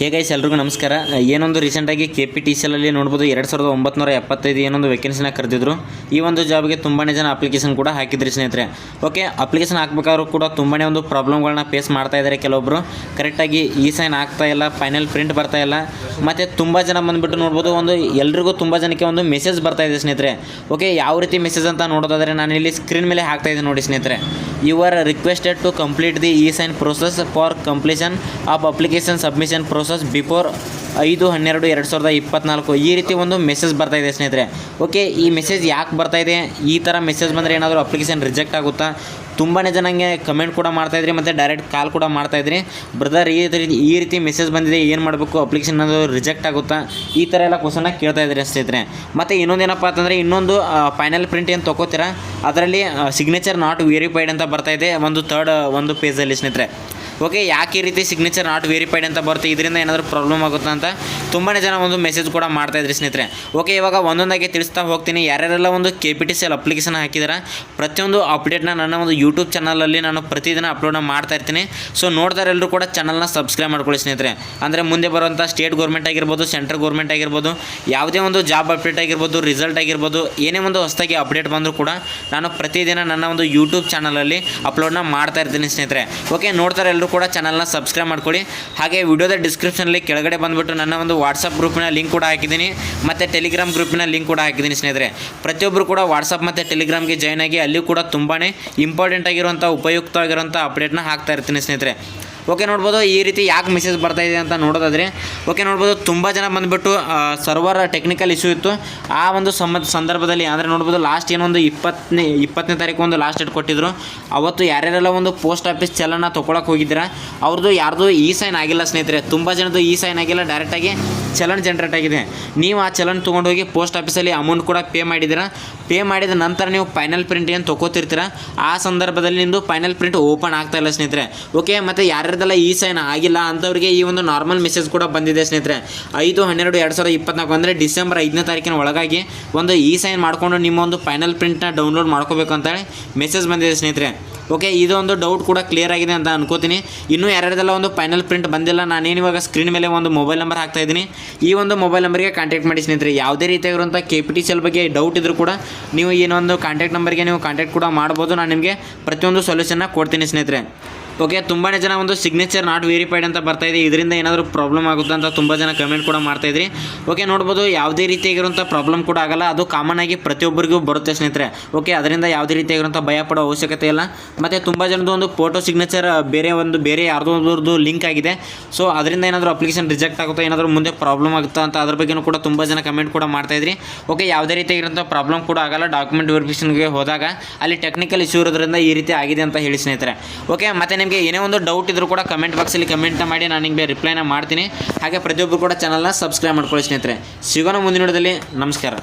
ಹೇಗೈಸ್ ಎಲ್ರಿಗೂ ನಮಸ್ಕಾರ. ಏನೊಂದು ರೀಸೆಂಟಾಗಿ ಕೆ ಪಿ ಟಿ ಸಿ ಎಲಲ್ಲಿ ನೋಡ್ಬೋದು ಎರಡು ಸಾವಿರದ ಒಂಬತ್ತು ಎಪ್ಪತ್ತೈದು ಏನೊಂದು ವೇಕೆನ್ಸಿನ ಕರೆದಿದ್ರು. ಈ ಒಂದು ಜಾಬ್ಗೆ ತುಂಬಾ ಜನ ಅಪ್ಲಿಕೇಶನ್ ಕೂಡ ಹಾಕಿದ್ರಿ ಸ್ನೇಹಿತರೆ. ಓಕೆ ಅಪ್ಲಿಕೇಶನ್ ಹಾಕ್ಬೇಕಾದ್ರೂ ಕೂಡ ತುಂಬಾ ಒಂದು ಪ್ರಾಬ್ಲಮ್ಗಳನ್ನ ಫೇಸ್ ಮಾಡ್ತಾ ಇದ್ದಾರೆ ಕೆಲವೊಬ್ಬರು ಕರೆಕ್ಟಾಗಿ ಈ ಸೈನ್ ಆಗ್ತಾ ಇಲ್ಲ ಫೈನಲ್ ಪ್ರಿಂಟ್ ಬರ್ತಾ ಇಲ್ಲ. ಮತ್ತು ತುಂಬ ಜನ ಬಂದುಬಿಟ್ಟು ನೋಡ್ಬೋದು ಒಂದು ಎಲ್ರಿಗೂ ತುಂಬ ಜನಕ್ಕೆ ಒಂದು ಮೆಸೇಜ್ ಬರ್ತಾ ಇದೆ ಸ್ನೇಹಿತರೆ. ಓಕೆ ಯಾವ ರೀತಿ ಮೆಸೇಜ್ ಅಂತ ನೋಡೋದಾದರೆ ನಾನು ಇಲ್ಲಿ ಸ್ಕ್ರೀನ್ ಮೇಲೆ ಹಾಕ್ತಾ ಇದ್ದೀನಿ ನೋಡಿ ಸ್ನೇಹಿತರೆ. you are requested to complete the e-sign process for completion of application submission process before ಐದು, ಹನ್ನೆರಡು, ಎರಡು ಸಾವಿರದ ಇಪ್ಪತ್ನಾಲ್ಕು. ಈ ರೀತಿ ಒಂದು ಮೆಸೇಜ್ ಬರ್ತಾ ಇದೆ ಸ್ನೇಹಿತರೆ. ಓಕೆ ಈ ಮೆಸೇಜ್ ಯಾಕೆ ಬರ್ತಾ ಇದೆ? ಈ ಥರ ಮೆಸೇಜ್ ಬಂದರೆ ಏನಾದರೂ ಅಪ್ಲಿಕೇಶನ್ ರಿಜೆಕ್ಟ್ ಆಗುತ್ತಾ? ತುಂಬಾ ಜನ ಹಂಗೆ ಕಮೆಂಟ್ ಕೂಡ ಮಾಡ್ತಾಯಿದ್ರಿ ಮತ್ತು ಡೈರೆಕ್ಟ್ ಕಾಲ್ ಕೂಡ ಮಾಡ್ತಾಯಿದ್ರಿ ಬ್ರದರ್ ಈ ರೀತಿ ಈ ರೀತಿ ಮೆಸೇಜ್ ಬಂದಿದೆ, ಏನು ಮಾಡಬೇಕು? ಅಪ್ಲಿಕೇಶನ್ ಅದು ರಿಜೆಕ್ಟ್ ಆಗುತ್ತಾ? ಈ ಥರ ಎಲ್ಲ ಕ್ವಶನ್ನ ಕೇಳ್ತಾ ಇದ್ರಿ ಸ್ನೇಹಿತರೆ. ಮತ್ತು ಇನ್ನೊಂದೇನಪ್ಪ ಅಂತಂದರೆ, ಇನ್ನೊಂದು ಫೈನಲ್ ಪ್ರಿಂಟ್ ಏನು ತೊಗೋತೀರಾ? ಅದರಲ್ಲಿ ಸಿಗ್ನೇಚರ್ ನಾಟ್ ವೆರಿಫೈಡ್ ಅಂತ ಬರ್ತಾ ಇದೆ, ಒಂದು ಥರ್ಡ್ ಒಂದು ಪೇಜಲ್ಲಿ ಸ್ನೇಹಿತರೆ. ಓಕೆ ಯಾಕೆ ಈ ರೀತಿ ಸಿಗ್ನೇಚರ್ ನಾಟ್ ವೆರಿಫೈಡ್ ಅಂತ ಬರುತ್ತೆ? ಇದರಿಂದ ಏನಾದರೂ ಪ್ರಾಬ್ಲಮ್ ಆಗುತ್ತೆ ಅಂತ ತುಂಬಾ ಜನ ಒಂದು ಮೆಸೇಜ್ ಕೂಡ ಮಾಡ್ತಾ ಇದ್ರಿ ಸ್ನೇಹಿತರೆ. ಓಕೆ ಇವಾಗ ಒಂದೊಂದಾಗಿ ತಿಳಿಸ್ತಾ ಹೋಗ್ತೀನಿ. ಯಾರ್ಯಾರೆಲ್ಲ ಒಂದು K P T C L application ಹಾಕಿದಾರೆ? ಪ್ರತಿಯೊಂದು ಅಪ್ಡೇಟ್ನ ನನ್ನ ಒಂದು ಯೂಟ್ಯೂಬ್ ಚಾನಲಲ್ಲಿ ನಾನು ಪ್ರತಿದಿನ ಅಪ್ಲೋಡ್ ಮಾಡ್ತಾ ಇರ್ತೀನಿ. ಸೊ ನೋಡ್ದಾರೆಲ್ಲರೂ ಕೂಡ ಚಾನಲ್ನ ಸಬ್ಸ್ಕ್ರೈಬ್ ಮಾಡ್ಕೊಳ್ಳಿ ಸ್ನೇಹಿತರೆ. ಅಂದರೆ ಮುಂದೆ ಬರುವಂಥ ಸ್ಟೇಟ್ ಗೌರ್ಮೆಂಟ್ ಆಗಿರ್ಬೋದು ಸೆಂಟ್ರಲ್ ಗೌರ್ಮೆಂಟ್ ಆಗಿರ್ಬೋದು, ಯಾವುದೇ ಒಂದು ಜಾಬ್ ಅಪ್ಡೇಟ್ ಆಗಿರ್ಬೋದು ರಿಸಲ್ಟ್ ಆಗಿರ್ಬೋದು, ಏನೇ ಒಂದು ಹೊಸದಾಗಿ ಅಪ್ಡೇಟ್ ಬಂದರೂ ಕೂಡ ನಾನು ಪ್ರತಿದಿನ ನನ್ನ ಒಂದು ಯೂಟ್ಯೂಬ್ ಚಾನಲಲ್ಲಿ ಅಪ್ಲೋಡ್ನ ಮಾಡ್ತಾ ಇರ್ತೀನಿ ಸ್ನೇಹಿತರೆ. ಓಕೆ ನೋಡ್ತಾರೆ ಎಲ್ಲರೂ ಕೂಡ ಚಾನಲ್ನ ಸಬ್ಸ್ಕ್ರೈಬ್ ಮಾಡ್ಕೊಳ್ಳಿ. ಹಾಗೆ ವಿಡಿಯೋದ ಡಿಸ್ಕ್ರಿಪ್ಷನಲ್ಲಿ ಕೆಳಗಡೆ ಬಂದುಬಿಟ್ಟು ನನ್ನ ಒಂದು ವಾಟ್ಸಪ್ ಗ್ರೂಪಿನ ಲಿಂಕ್ ಕೂಡ ಹಾಕಿದ್ದೀನಿ. ಮತ್ತು ಟೆಲಿಗ್ರಾಮ್ ಗ್ರೂಪಿನ ಲಿಂಕ್ ಕೂಡ ಹಾಕಿದ್ದೀನಿ ಸ್ನೇಹಿತರೆ. ಪ್ರತಿಯೊಬ್ಬರು ಕೂಡ ವಾಟ್ಸಪ್ ಮತ್ತು ಟೆಲಿಗ್ರಾಮ್ಗೆ ಜಾಯ್ನ್ ಆಗಿ ಅಲ್ಲಿ ಕೂಡ ತುಂಬಾ ಇಂಪಾರ್ಟೆಂಟ್ ಆಗಿರುವಂಥ ಉಪಯುಕ್ತವಾಗಿರುವಂಥ ಅಪ್ಡೇಟ್ನ ಹಾಕ್ತಾ ಇರ್ತೀನಿ ಸ್ನೇಹಿತರೆ. ಓಕೆ, ನೋಡ್ಬೋದು ಈ ರೀತಿ ಯಾಕೆ ಮೆಸೇಜ್ ಬರ್ತಾ ಇದೆ ಅಂತ ನೋಡೋದಾದರೆ, ಓಕೆ, ನೋಡ್ಬೋದು ತುಂಬ ಜನ ಬಂದುಬಿಟ್ಟು ಸರ್ವರ್ ಟೆಕ್ನಿಕಲ್ ಇಶ್ಯೂ ಇತ್ತು. ಆ ಒಂದು ಸಮ, ಸಂದರ್ಭದಲ್ಲಿ, ಅಂದರೆ ನೋಡ್ಬೋದು ಲಾಸ್ಟ್ ಏನೊಂದು ಇಪ್ಪತ್ತನೇ ಇಪ್ಪತ್ತನೇ ತಾರೀಕು ಒಂದು ಲಾಸ್ಟ್ ಡೇಟ್ ಕೊಟ್ಟಿದ್ರು. ಅವತ್ತು ಯಾರ್ಯಾರೆಲ್ಲ ಒಂದು ಪೋಸ್ಟ್ ಆಫೀಸ್ ಚಲನ ತೊಗೊಳಕ್ಕೆ ಹೋಗಿದ್ದೀರಾ, ಅವ್ರದ್ದು ಯಾರ್ದು ಈ ಸೈನ್ ಆಗಿಲ್ಲ ಸ್ನೇಹಿತರೆ. ತುಂಬ ಜನದ್ದು ಈ ಸೈನ್ ಆಗಿಲ್ಲ ಡೈರೆಕ್ಟಾಗಿ ಚಲನ್ ಜನ್ರೇಟ್ ಆಗಿದೆ. ನೀವು ಆ ಚಲನ್ ತೊಗೊಂಡೋಗಿ ಪೋಸ್ಟ್ ಆಫೀಸಲ್ಲಿ ಅಮೌಂಟ್ ಕೂಡ ಪೇ ಮಾಡಿದ್ದೀರಾ. ಪೇ ಮಾಡಿದ ನಂತರ ನೀವು ಫೈನಲ್ ಪ್ರಿಂಟ್ ಏನು ತೊಗೋತಿರ್ತೀರ ಆ ಸಂದರ್ಭದಲ್ಲಿ ನಿಮ್ಮದು ಫೈನಲ್ ಪ್ರಿಂಟ್ ಓಪನ್ ಆಗ್ತಾ ಇಲ್ಲ ಸ್ನೇಹಿತರೆ. ಓಕೆ, ಮತ್ತು ಯಾರ್ಯಾರ್ದೆಲ್ಲ ಈ ಸೈನ್ ಆಗಿಲ್ಲ ಅಂಥವ್ರಿಗೆ ಈ ಒಂದು ನಾರ್ಮಲ್ ಮೆಸೇಜ್ ಕೂಡ ಬಂದಿದೆ ಸ್ನೇಹಿತರೆ. ಐದು, ಹನ್ನೆರಡು, ಎರಡು ಸಾವಿರದ ಇಪ್ಪತ್ನಾಲ್ಕು ಅಂದರೆ ಡಿಸೆಂಬರ್ ಐದನೇ ತಾರೀಕಿನ ಒಳಗಾಗಿ ಒಂದು ಈ ಸೈನ್ ಮಾಡಿಕೊಂಡು ನಿಮ್ಮ ಒಂದು ಫೈನಲ್ ಪ್ರಿಂಟ್ನ ಡೌನ್ಲೋಡ್ ಮಾಡ್ಕೋಬೇಕು ಅಂತೇಳಿ ಮೆಸೇಜ್ ಬಂದಿದೆ ಸ್ನೇಹಿತರೆ. ಓಕೆ ಇದೊಂದು ಡೌಟ್ ಕೂಡ ಕ್ಲಿಯರ್ ಆಗಿದೆ ಅಂತ ಅನ್ಕೋತೀನಿ. ಇನ್ನೂ ಯಾರ್ಯಾರ್ದೆಲ್ಲ ಒಂದು ಫೈನಲ್ ಪ್ರಿಂಟ್ ಬಂದಿಲ್ಲ, ನಾನೇನು ಇವಾಗ ಸ್ಕ್ರೀನ್ ಮೇಲೆ ಒಂದು ಮೊಬೈಲ್ ನಂಬರ್ ಹಾಕ್ತಾ ಇದ್ದೀನಿ. ಈ ಒಂದು ಮೊಬೈಲ್ ನಂಬರ್ಗೆ ಕಾಂಟ್ಯಾಕ್ಟ್ ಮಾಡಿ ಸ್ನೇಹಿತರೆ. ಯಾವುದೇ ರೀತಿಯಾಗಿರುವಂಥ K P T C L ಬಗ್ಗೆ ಡೌಟ್ ಇದ್ದರೂ ಕೂಡ ನೀವು ಏನೊಂದು ಕಾಂಟ್ಯಾಕ್ಟ್ ನಂಬರ್ಗೆ ನೀವು ಕಾಂಟ್ಯಾಕ್ಟ್ ಕೂಡ ಮಾಡ್ಬೋದು. ನಾನು ನಿಮಗೆ ಪ್ರತಿಯೊಂದು ಸೊಲ್ಯೂಷನ್ನ ಕೊಡ್ತೀನಿ ಸ್ನೇಹಿತರೆ. ಓಕೆ ತುಂಬಾ ಜನ ಒಂದು ಸಿಗ್ನೇಚರ್ ನಾಟ್ ವೆರಿಫೈಡ್ ಅಂತ ಬರ್ತಾ ಇದೆ. ಇದರಿಂದ ಏನಾದರೂ ಪ್ರಾಬ್ಲಮ್ ಆಗುತ್ತೆ ಅಂತ ತುಂಬ ಜನ ಕಮೆಂಟ್ ಕೂಡ ಮಾಡ್ತಾ ಇದ್ರಿ. ಓಕೆ, ನೋಡ್ಬೋದು ಯಾವುದೇ ರೀತಿಯಾಗಿರುವಂಥ ಪ್ರಾಬ್ಲಮ್ ಕೂಡ ಆಗಲ್ಲ. ಅದು ಕಾಮನ್ ಆಗಿ ಪ್ರತಿಯೊಬ್ಬರಿಗೂ ಬರುತ್ತೆ ಸ್ನೇಹಿತರೆ. ಓಕೆ, ಅದರಿಂದ ಯಾವುದೇ ರೀತಿಯಾಗಿರುವಂಥ ಭಯ ಪಡೋ ಅವಶ್ಯಕತೆ ಇಲ್ಲ. ಮತ್ತು ತುಂಬ ಜನದ್ದು ಒಂದು ಫೋಟೋ ಸಿಗ್ನೇಚರ್ ಬೇರೆ ಒಂದು, ಬೇರೆ ಯಾರ್ದೊಂದ್ರದ್ದು ಲಿಂಕ್ ಆಗಿದೆ. ಸೊ ಅದರಿಂದ ಏನಾದರೂ ಅಪ್ಲಿಕೇಶನ್ ರಿಜೆಕ್ಟ್ ಆಗುತ್ತೆ, ಏನಾದರೂ ಮುಂದೆ ಪ್ರಾಬ್ಲಮ್ ಆಗುತ್ತಾ ಅಂತ ಅದ್ರ ಬಗ್ಗೆನೂ ಕೂಡ ತುಂಬ ಜನ ಕಮೆಂಟ್ ಕೂಡ ಮಾಡ್ತಾ ಇದ್ರಿ. ಓಕೆ, ಯಾವುದೇ ರೀತಿಯಾಗಿರುವಂಥ ಪ್ರಾಬ್ಲಮ್ ಕೂಡ ಆಗಲ್ಲ ಡಾಕ್ಯುಮೆಂಟ್ ವೆರಿಫಿಕೇಷನ್ಗೆ ಹೋದಾಗ. ಅಲ್ಲಿ ಟೆಕ್ನಿಕಲ್ ಇಶ್ಯೂ ಇರೋದ್ರಿಂದ ಈ ರೀತಿ ಆಗಿದೆ ಅಂತ ಹೇಳಿ ಸ್ನೇಹಿತರೆ. ಓಕೆ, ಮತ್ತೆ ನಿಮಗೆ ಏನೇ ಒಂದು ಡೌಟ್ ಇದ್ರೂ ಕೂಡ ಕಮೆಂಟ್ ಬಾಕ್ಸಲ್ಲಿ ಕಮೆಂಟ್ನ ಮಾಡಿ ನಾನು ನಿಮಗೆ ರಿಪ್ಲೈನ ಮಾಡ್ತೀನಿ. ಹಾಗೆ ಪ್ರತಿಯೊಬ್ಬರು ಕೂಡ ಚಾನಲ್ನ ಸಬ್ಸ್ಕ್ರೈಬ್ ಮಾಡ್ಕೊಳ್ಳಿ ಸ್ನೇಹಿತರೆ. ಸಿಗೋಣ ಮುಂದಿನ ವಿಡಿಯೋದಲ್ಲಿ. ನಮಸ್ಕಾರ.